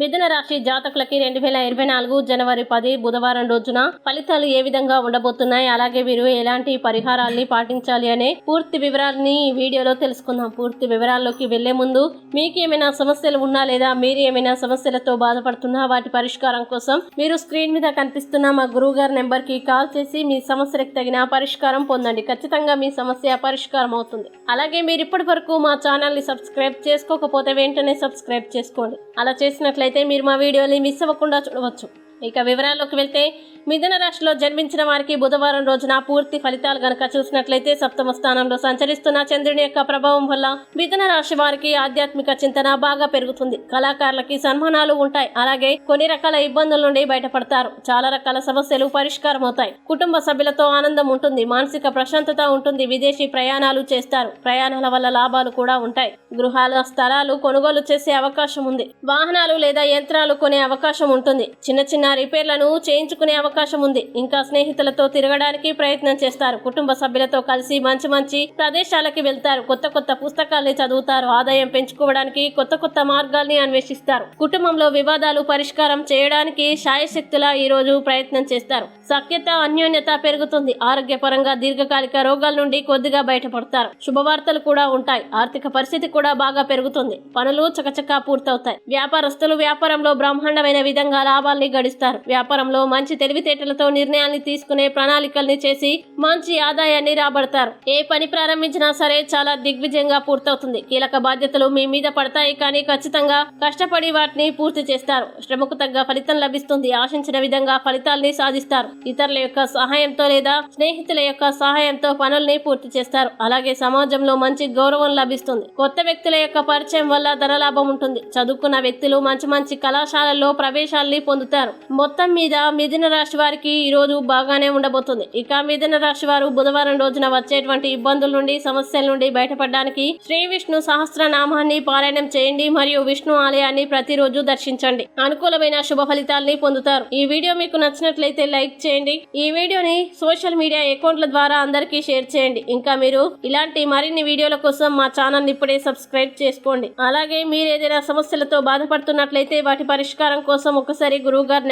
మిథున రాశి జాతకులకి రెండు వేల ఇరవై నాలుగు జనవరి పది బుధవారం రోజున ఫలితాలు ఏ విధంగా ఉండబోతున్నాయి? అలాగే వీరు ఎలాంటి పరిహారాల్ని పాటించాలి అనే పూర్తి వివరాలని ఈ వీడియోలో తెలుసుకుందాం. పూర్తి వివరాల్లోకి వెళ్ళే ముందు మీకు ఏమైనా సమస్యలు ఉన్నా లేదా మీరు ఏమైనా సమస్యలతో బాధపడుతున్నా వాటి పరిష్కారం కోసం మీరు స్క్రీన్ మీద కనిపిస్తున్న మా గురువు గారి నెంబర్కి కాల్ చేసి మీ సమస్యలకు తగిన పరిష్కారం పొందండి. ఖచ్చితంగా మీ సమస్య పరిష్కారం అవుతుంది. అలాగే మీరు ఇప్పటి వరకు మా ఛానల్ని సబ్స్క్రైబ్ చేసుకోకపోతే వెంటనే సబ్స్క్రైబ్ చేసుకోండి. అలా చేసినట్లయితే మీరు మా వీడియోని మిస్ అవ్వకుండా చూడవచ్చు. ఇక వివరాల్లోకి వెళ్తే మిథున రాశిలో జన్మించిన వారికి బుధవారం రోజున పూర్తి ఫలితాలు గనక చూసినట్లయితే సప్తమ స్థానంలో సంచరిస్తున్న చంద్రుని యొక్క ప్రభావం వల్ల మిథున రాశి వారికి ఆధ్యాత్మిక చింతన బాగా పెరుగుతుంది. కళాకారులకి సన్మానాలు ఉంటాయి. అలాగే కొన్ని రకాల ఇబ్బందుల నుండి బయటపడతారు. చాలా రకాల సమస్యలు పరిష్కారం అవుతాయి కుటుంబ సభ్యులతో ఆనందం ఉంటుంది. మానసిక ప్రశాంతత ఉంటుంది. విదేశీ ప్రయాణాలు చేస్తారు. ప్రయాణాల వల్ల లాభాలు కూడా ఉంటాయి. గృహాల స్థలాలు కొనుగోలు చేసే అవకాశం ఉంది. వాహనాలు లేదా యంత్రాలు కొనే అవకాశం ఉంటుంది. చిన్న చిన్న రిపేర్లను చేయించుకునే అవకాశం ఉంది. ఇంకా స్నేహితులతో తిరగడానికి ప్రయత్నం చేస్తారు. కుటుంబ సభ్యులతో కలిసి మంచి మంచి ప్రదేశాలకి వెళ్తారు. కొత్త కొత్త పుస్తకాల్ని చదువుతారు. ఆదాయం పెంచుకోవడానికి కొత్త కొత్త మార్గాల్ని అన్వేషిస్తారు. కుటుంబంలో వివాదాలు పరిష్కారం చేయడానికి శాయశక్తుల ఈ రోజు ప్రయత్నం చేస్తారు. సఖ్యత అన్యోన్యత పెరుగుతుంది. ఆరోగ్యపరంగా దీర్ఘకాలిక రోగాల నుండి కొద్దిగా బయటపడతారు. శుభవార్తలు కూడా ఉంటాయి. ఆర్థిక పరిస్థితి కూడా బాగా పెరుగుతుంది. పనులు చకచకా పూర్తవుతాయి. వ్యాపారస్తులు వ్యాపారంలో బ్రహ్మాండమైన విధంగా లాభాల్ని గడిస్తారు వ్యాపారంలో మంచి తెలివితేటలతో నిర్ణయాల్ని తీసుకునే ప్రణాళికల్ని చేసి మంచి ఆదాయాన్ని రాబడతారు. ఏ పని ప్రారంభించినా సరే చాలా దిగ్విజయంగా పూర్తవుతుంది. కీలక బాధ్యతలు మీ మీద పడతాయి కానీ ఖచ్చితంగా కష్టపడి వాటిని పూర్తి చేస్తారు. శ్రమకు తగ్గ ఫలితం లభిస్తుంది. ఆశించిన విధంగా ఫలితాల్ని సాధిస్తారు. ఇతరుల యొక్క సహాయంతో లేదా స్నేహితుల యొక్క సహాయంతో పనుల్ని పూర్తి చేస్తారు. అలాగే సమాజంలో మంచి గౌరవం లభిస్తుంది. కొత్త వ్యక్తుల యొక్క పరిచయం వల్ల ధనలాభం ఉంటుంది. చదువుకున్న వ్యక్తులు మంచి మంచి కళాశాలల్లో ప్రవేశాల్ని పొందుతారు. మొత్తం మీద మిథున రాశి వారికి ఈ రోజు బాగానే ఉండబోతుంది. ఇక మిథున రాశి వారు బుధవారం రోజున వచ్చేటువంటి ఇబ్బందుల నుండి సమస్యల నుండి బయటపడడానికి శ్రీ విష్ణు సహస్రనామాన్ని పారాయణం చేయండి మరియు విష్ణు ఆలయాన్ని ప్రతిరోజు దర్శించండి. అనుకూలమైన శుభ ఫలితాల్ని పొందుతారు. ఈ వీడియో మీకు నచ్చినట్లయితే లైక్ చేయండి. ఈ వీడియోని సోషల్ మీడియా అకౌంట్ల ద్వారా అందరికీ షేర్ చేయండి. ఇంకా మీరు ఇలాంటి మరిన్ని వీడియోల కోసం మా ఛానల్ ఇప్పుడే సబ్స్క్రైబ్ చేసుకోండి. అలాగే మీరు ఏదైనా సమస్యలతో బాధపడుతున్నట్లయితే వాటి పరిష్కారం కోసం ఒకసారి గురువు గారిని